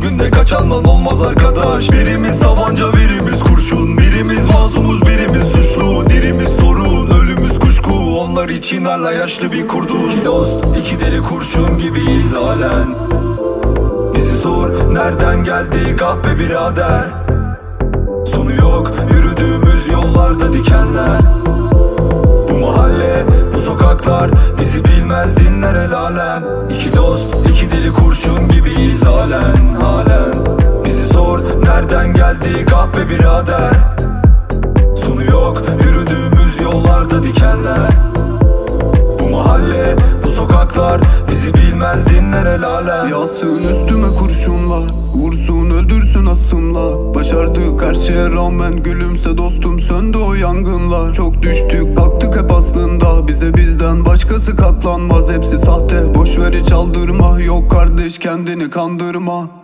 Sürgünde kaçandan olmaz arkadaş. Birimiz tabanca birimiz kurşun. Birimiz masumuz birimiz suçlu. Dirimiz sorun ölümüz kuşku. Onlar için hala yaşlı bir kurdun. İki dost iki deli kurşun gibiyiz halen. Bizi sor nereden geldik ah birader? Sonu yok yürüdüğümüz yollarda dikenler. Bu mahalle bu sokaklar bizi bilmez dinler el alem. İki dost iki deli kurşun ah be birader. Sonu yok yürüdüğümüz yollarda dikenler. Bu mahalle bu sokaklar bizi bilmez dinler el alem Yasın üstüme kurşunlar Vursun öldürsün asımla. Başardık her şeye rağmen Gülümse dostum söndü o yangınlar. Çok düştük kalktık hep aslında. Bize bizden başkası katlanmaz. Hepsi sahte boş ver hiç aldırma. Yok kardeş kendini kandırma